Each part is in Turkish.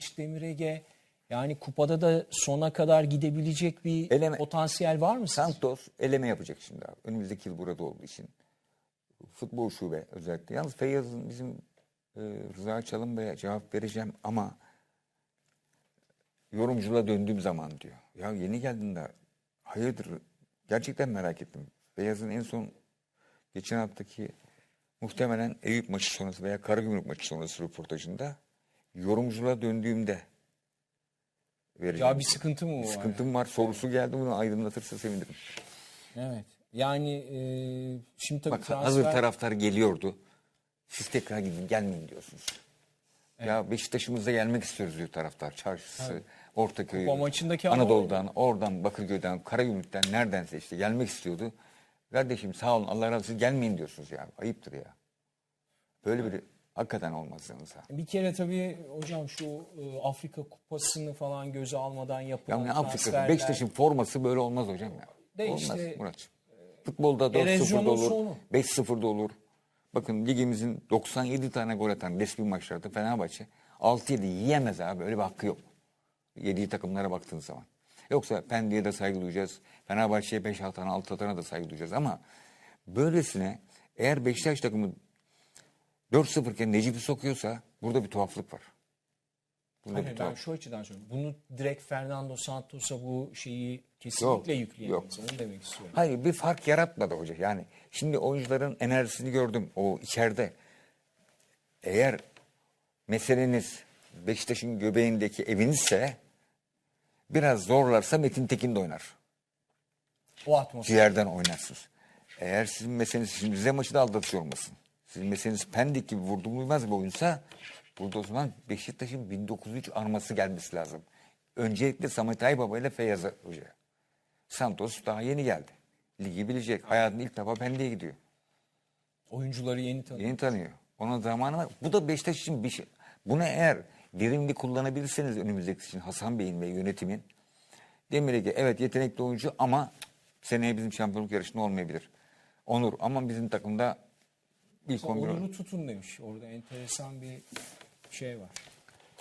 genç Demir Ege. Yani kupada da sona kadar gidebilecek bir Eleme- potansiyel var mı? Santos eleme yapacak şimdi abi. Önümüzdeki yıl burada olduğu için. Futbol şube özellikle. Yalnız Feyyaz'ın bizim e, Rıza Çalın Bey'e cevap vereceğim ama yorumculuğa döndüğüm zaman diyor. Ya yeni geldin de hayırdır gerçekten merak ettim. Feyyaz'ın en son geçen haftaki muhtemelen Eyüp maçı sonrası veya Karagümrük maçı sonrası röportajında yorumculuğa döndüğümde vereceğim. Ya bir sıkıntı mı var? Sıkıntım var sorusu geldi bunu aydınlatırsa sevinirim. Evet. Yani e, şimdi tabii Bak transfer... hazır taraftar geliyordu. Siz tekrar gidin gelmeyin diyorsunuz. Ya Beşiktaş'ımıza gelmek istiyoruz diyor taraftar. Çarşısı, Ortaköy, maçındaki ama Anadolu'dan, oradan, Bakırköy'den, Karagümrük'ten neredense işte gelmek istiyordu. Kardeşim sağ olun Allah razı olsun gelmeyin diyorsunuz ya. Ayıptır ya. Böyle bir hakikaten olmaz. Bir kere tabii hocam şu e, Afrika kupasını falan göze almadan Ya yapılan ne Afrika'da transferler. Beşiktaş'ın forması böyle olmaz hocam ya. De olmaz işte- Murat. Futbolda 4-0'da Erozyonun olur, sonu. 5-0'da olur. Bakın ligimizin 97 tane gol atan resmi maçlarda Fenerbahçe 6-7 yiyemez abi. Öyle bir hakkı yok. Yediği takımlara baktığın zaman. Yoksa Pendik'e de saygı duyacağız. Fenerbahçe'ye 5 tane 6 tane da saygı duyacağız. Ama böylesine eğer Beşiktaş takımı 4-0 iken Necip'i sokuyorsa burada bir tuhaflık var. Burada Hayır, bir ben tuhaf. şu açıdan söylüyorum. Bunu direkt Fernando Santos'a bu şeyi kesinlikle Yok, yükleyemeyiz. Onu demek istiyorum. Hayır bir fark yaratmadı hoca. Yani şimdi oyuncuların enerjisini gördüm o içeride. Eğer meseleniz Beşiktaş'ın göbeğindeki evinizse biraz zorlarsa Metin Tekin de oynar. O atmosfer. Ciğerden oynarsınız. Eğer sizin meseleniz, şimdi Rize maçı da aldatıyor olmasın. Sizin meseleniz Pendik gibi vurdum duymaz bir oyunsa burada o zaman Beşiktaş'ın 1903 arması gelmesi lazım. Öncelikle Samet Aybaba ile Feyyaz Hoca. Santos daha yeni geldi. Ligi bilecek. Hayatında ilk defa Pendik'e gidiyor. Oyuncuları yeni tanıyor. Yeni tanıyor. Onun zamanı var. Bu da Beşiktaş için bir şey. Bunu eğer verimli kullanabilirseniz önümüzdeki için Hasan Bey'in ve yönetimin Demir Ege evet yetenekli oyuncu ama seneye bizim şampiyonluk yarışında olmayabilir. Onur ama bizim takımda ilk 11 Onur'u tutun demiş. Orada enteresan bir şey var.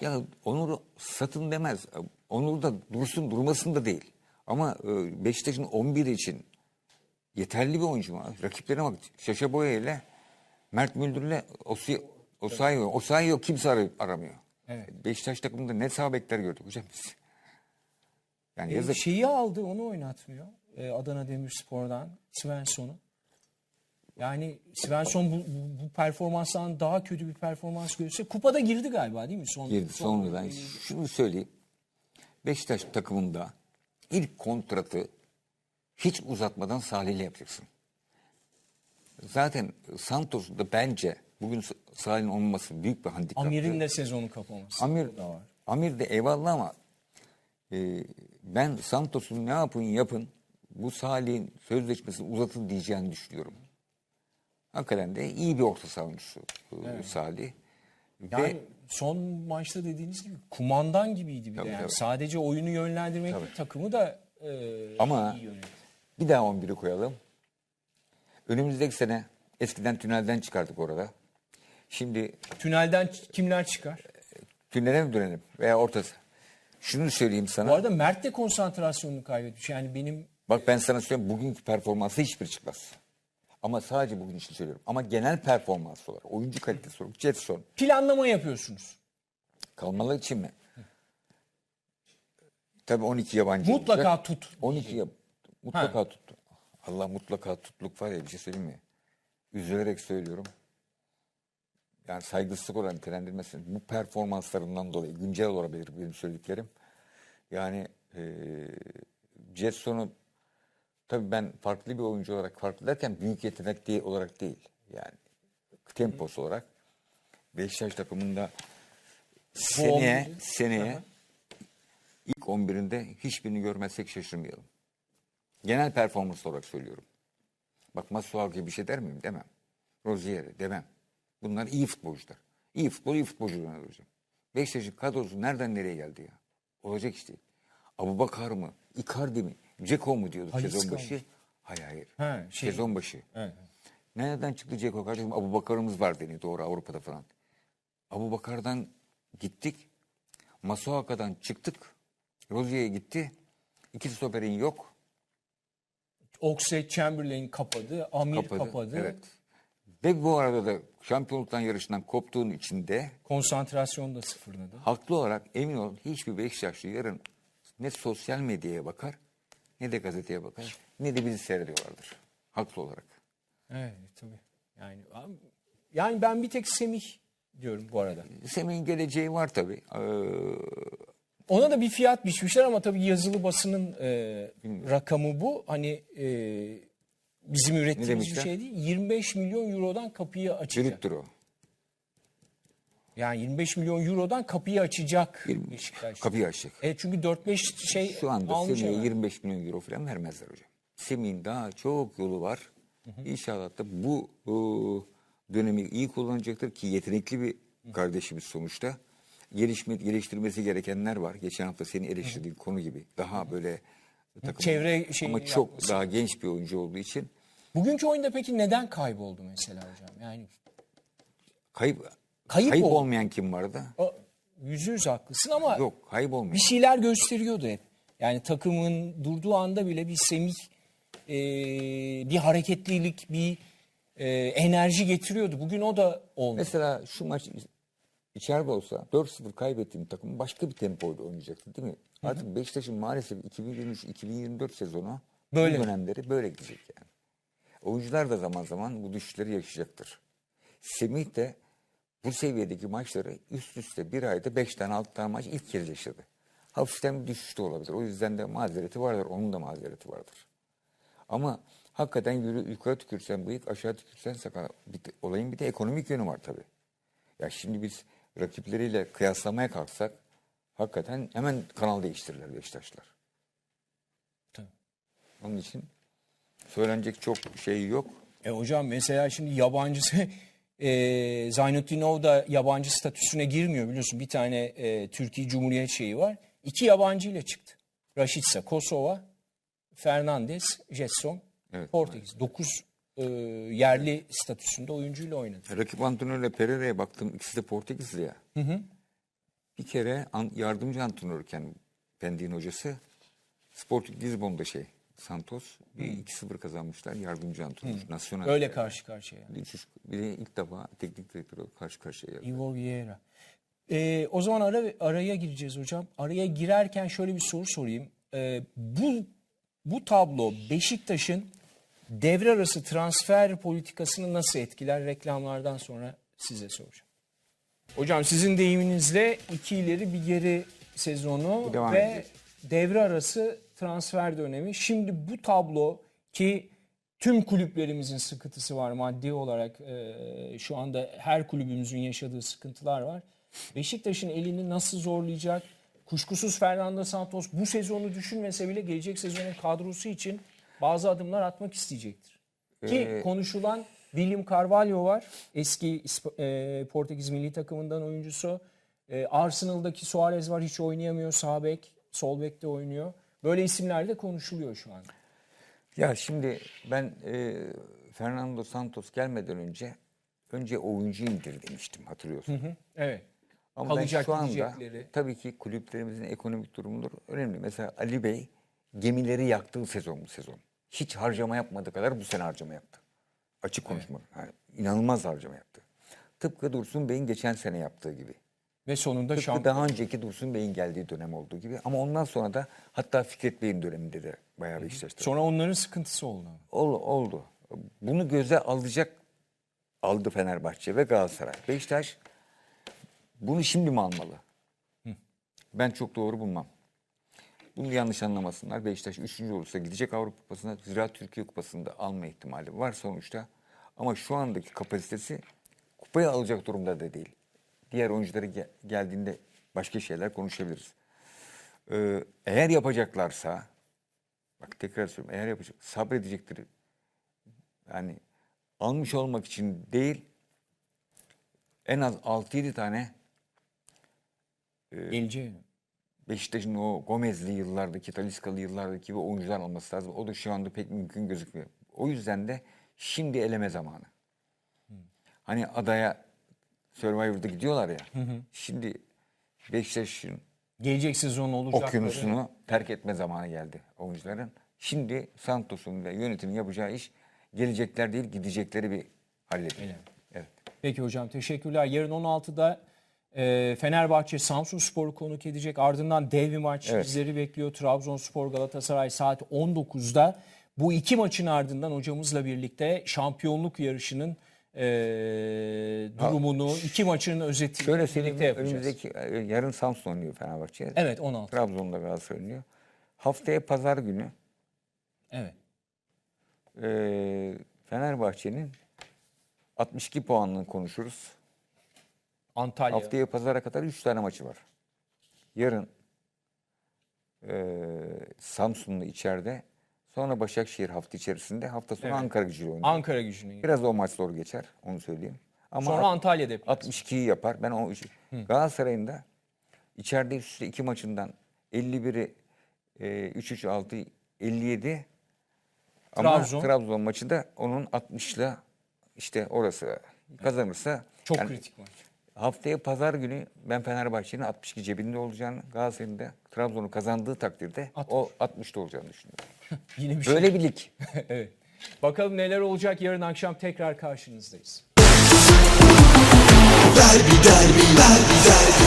Ya Onur'u satın demez. Onur da dursun durmasın da değil. Ama e, Beşiktaş'ın 11 için yeterli bir oyuncu mu? Rakiplerine bak. Şaşa Boya ile Mert Müldür'le Osi, Osayi, Osayi yok kimse ar- aramıyor. Evet. Beşiktaş takımında ne sağ bekler gördük hocam biz. Yani E, yazık. şeyi aldı onu oynatmıyor. E, Adana Demirspor'dan Svensson'u. Yani Svensson bu, bu, bu performanstan daha kötü bir performans görürse kupada girdi galiba değil mi? Son, girdi son- sonradan. Şunu söyleyeyim. Beşiktaş takımında ilk kontratı hiç uzatmadan Salih ile yapacaksın. Zaten Santos da bence bugün Salih'in olmaması büyük bir handikap. Amir'in de sezonu kapaması. Amir, da var. Amir de eyvallah ama e, ben Santos'un ne yapın yapın bu Salih'in sözleşmesini uzatın diyeceğini düşünüyorum. Hakikaten de iyi bir orta savunucusu e, Salih. Yani Ve son maçta dediğiniz gibi kumandan gibiydi bir Tabii, de. Yani tabii. sadece oyunu yönlendirmek değil, takımı da e, Ama- iyi yönetti. bir daha 11'i koyalım. Önümüzdeki sene eskiden tünelden çıkardık orada. Şimdi Tünelden kimler çıkar? tünele mi dönelim veya ortası? Şunu söyleyeyim sana. Bu arada Mert de konsantrasyonunu kaybetmiş. Yani benim Bak ben sana söyleyeyim bugünkü performansı hiçbir çıkmaz. Ama sadece bugün için söylüyorum. Ama genel performans olarak, oyuncu kalitesi olarak Jetson planlama yapıyorsunuz. kalmalı için mi? Tabii 12 yabancı Mutlaka olacak. tut. 12 yap mutlaka tuttu. Allah mutlaka tutluk var ya bir şey söyleyeyim mi? Üzülerek söylüyorum. Yani saygısızlık olan nitelendirmesin. Bu performanslarından dolayı güncel olabilir benim söylediklerim. Yani eee Jetson'u tabii ben farklı bir oyuncu olarak farklı derken büyük yetenek değil olarak değil. Yani tempos olarak Beşiktaş takımında seneye 11'i. seneye ilk 11'inde hiçbirini görmezsek şaşırmayalım. Genel performans olarak söylüyorum. Bak Masuaku gibi bir şey der miyim? Demem. Rozier demem. Bunlar iyi futbolcular. İyi futbol, iyi futbolcu hocam. Beşiktaş'ın kadrosu nereden nereye geldi ya? Olacak işte. Abu Bakar mı? Icardi mi? Ceko mu diyorduk Talisca sezon başı? Hayır hayır. Ha, şey- Sezon başı. Evet. Nereden çıktı Ceko kardeşim? Abu Bakar'ımız var deniyor doğru Avrupa'da falan. Abu Bakar'dan gittik. Masuaka'dan çıktık. Rozier'e gitti. İki stoperin yok. Oxlade Chamberlain kapadı. Amir Kapadı. kapadı. Evet. Ve bu arada da şampiyonluktan yarışından koptuğun içinde Konsantrasyon da sıfırladı. haklı olarak emin ol hiçbir Beşiktaşlı yarın ne sosyal medyaya bakar ne de gazeteye bakar ne de bizi seyrediyorlardır. Haklı olarak. Evet tabii. Yani yani ben bir tek Semih diyorum bu arada. Semih'in geleceği var tabii. Ee, Ona da bir fiyat biçmişler ama tabii yazılı basının e, rakamı bu. Hani e, bizim ürettiğimiz bir şey değil. 25 milyon eurodan kapıyı açacak. Brüttür o. Yani 25 milyon eurodan kapıyı açacak Beşiktaş. Kapıyı açacak. E çünkü 4-5 şey Şu anda Semih'e hemen. 25 milyon euro falan vermezler hocam. Semih'in daha çok yolu var. İnşallah da bu e, dönemi iyi kullanacaktır ki yetenekli bir kardeşimiz sonuçta. Gelişme, geliştirmesi gerekenler var. Geçen hafta seni eleştirdiğin konu gibi. Daha böyle takım Çevre şeyini ama çok yapması. daha genç bir oyuncu olduğu için Bugünkü oyunda peki neden kayboldu mesela hocam? Yani kayıp Kayıp kayıp, oldu. olmayan kim vardı? o, yüzde yüz haklısın ama Yok, kayıp olmayan. bir şeyler gösteriyordu hep. Yani takımın durduğu anda bile bir semih, e, bir hareketlilik, bir e, enerji getiriyordu. Bugün o da olmadı. Mesela şu maç içeride olsa 4-0 kaybettiğin takım başka bir tempoyla oynayacaktı değil mi? Artık Beşiktaş'ın maalesef 2023-2024 sezonu Böyle. bu dönemleri böyle gidecek yani. Oyuncular da zaman zaman bu düşüşleri yaşayacaktır. Semih de bu seviyedeki maçları üst üste bir ayda 5 tane 6 tane maç ilk kez yaşadı. Hafiften bir düşüş de olabilir. O yüzden de mazereti vardır. Onun da mazereti vardır. Ama hakikaten yürü, yukarı tükürsen bıyık, aşağı tükürsen sakal. Bir de- olayın bir de ekonomik yönü var tabii. Ya şimdi biz rakipleriyle kıyaslamaya kalksak hakikaten hemen kanal değiştirirler Beşiktaşlar. Tabii. Onun için söylenecek çok şey yok. E hocam mesela şimdi yabancısı e, Zaynutdinov da yabancı statüsüne girmiyor biliyorsun. Bir tane e, Türkiye Cumhuriyet şeyi var. İki yabancı ile çıktı. Rashica Kosova, Fernandez, Jetson, Evet, Portekiz. Dokuz e, yerli statüsünde oyuncuyla oynadı. Rakip antrenörle Pereira'ya baktım. ikisi de Portekizli ya. Bir kere an- yardımcı antrenörken Pendik'in hocası Sporting Lisbon'da şey Santos bir 2-0 kazanmışlar yardımcı antrenör. Nasyonel. Öyle karşı karşıya. Bir, üç- bir de ilk defa teknik direktörü karşı karşıya geldi. Ivo Vieira. E, o zaman ara, araya gireceğiz hocam. Araya girerken şöyle bir soru sorayım. E, bu bu tablo Beşiktaş'ın devre arası transfer politikasını nasıl etkiler? Reklamlardan sonra size soracağım. Hocam sizin deyiminizle iki ileri bir geri sezonu devam ve edecek. devre arası transfer dönemi. Şimdi bu tablo ki tüm kulüplerimizin sıkıntısı var maddi olarak e, şu anda her kulübümüzün yaşadığı sıkıntılar var. Beşiktaş'ın elini nasıl zorlayacak? Kuşkusuz Fernando Santos bu sezonu düşünmese bile gelecek sezonun kadrosu için bazı adımlar atmak isteyecektir. Ki Ee, konuşulan William Carvalho var. Eski e, Portekiz milli takımından oyuncusu. E, Arsenal'daki Suarez var hiç oynayamıyor. Sağ bek, sol bekte oynuyor. Böyle isimler de konuşuluyor şu anda. Ya şimdi ben e, Fernando Santos gelmeden önce önce oyuncu indir demiştim hatırlıyorsun. Evet. Ama Kalacak ben şu anda gidecekleri. tabii ki kulüplerimizin ekonomik durumudur önemli. Mesela Ali Bey gemileri yaktığı sezon bu sezon. Hiç harcama yapmadığı kadar bu sene harcama yaptı. Açık konuşma. Yani inanılmaz harcama yaptı. Tıpkı Dursun Bey'in geçen sene yaptığı gibi. Ve sonunda Tıpkı şampiyon. daha önceki Dursun Bey'in geldiği dönem olduğu gibi. Ama ondan sonra da hatta Fikret Bey'in döneminde de bayağı Beşiktaş'ta. Sonra onların sıkıntısı oldu. Oldu, oldu. Bunu göze alacak aldı Fenerbahçe ve Galatasaray. Beşiktaş bunu şimdi mi almalı? Ben çok doğru bulmam. Bunu yanlış anlamasınlar. Beşiktaş 3. olursa gidecek Avrupa Kupası'na, Ziraat Türkiye Kupası'nda alma ihtimali var sonuçta. Ama şu andaki kapasitesi kupayı alacak durumda da değil. Diğer oyuncuları ge- geldiğinde başka şeyler konuşabiliriz. Ee, eğer yapacaklarsa, bak tekrar söylüyorum, eğer yapacak, sabredecektir. Yani almış olmak için değil, en az 6-7 tane Geleceği. Beşiktaş'ın o Gomez'li yıllardaki, Taliscalı yıllardaki gibi oyuncular alması lazım. O da şu anda pek mümkün gözükmüyor. O yüzden de şimdi eleme zamanı. Hani adaya Survivor'da gidiyorlar ya. Şimdi Beşiktaş'ın Gelecek sezon olacakları. okyanusunu terk etme zamanı geldi oyuncuların. Şimdi Santos'un ve yönetimin yapacağı iş gelecekler değil gidecekleri bir hallediyor. Evet. Peki hocam teşekkürler. Yarın 16'da e, Fenerbahçe Samsun Spor'u konuk edecek. Ardından dev bir maç Evet. bizleri bekliyor. Trabzonspor Galatasaray saat 19'da. Bu iki maçın ardından hocamızla birlikte şampiyonluk yarışının e, durumunu, iki maçın özetini Şöyle söyleyeyim önümüzdeki e, yarın Samsun oynuyor Fenerbahçe. Evet 16. Trabzon'da Galatasaray oynuyor. Haftaya pazar günü Evet. e, Fenerbahçe'nin 62 puanını konuşuruz. Antalya. Haftaya pazara kadar 3 tane maçı var. Yarın e, Samsun'da içeride. Sonra Başakşehir hafta içerisinde. Hafta sonu Evet. Ankara gücüyle oynuyor. Ankara gücüne. Biraz o maç zor geçer. Onu söyleyeyim. Ama Sonra Antalya deplasmanı. 62'yi yapar. Ben o Galatasaray'ın da içeride üst üste iki maçından 51'i e, 3-3 6 57 ama Trabzon. Trabzon maçı da onun 60'la işte orası kazanırsa Çok yani kritik maç. Haftaya pazar günü ben Fenerbahçe'nin 62 cebinde olacağını, Galatasaray'ın da Trabzon'u kazandığı takdirde o 60'ta olacağını düşünüyorum. Yine bir şey. Böyle bir lig. evet. Bakalım neler olacak yarın akşam tekrar karşınızdayız. Derbi derbi derbi derbi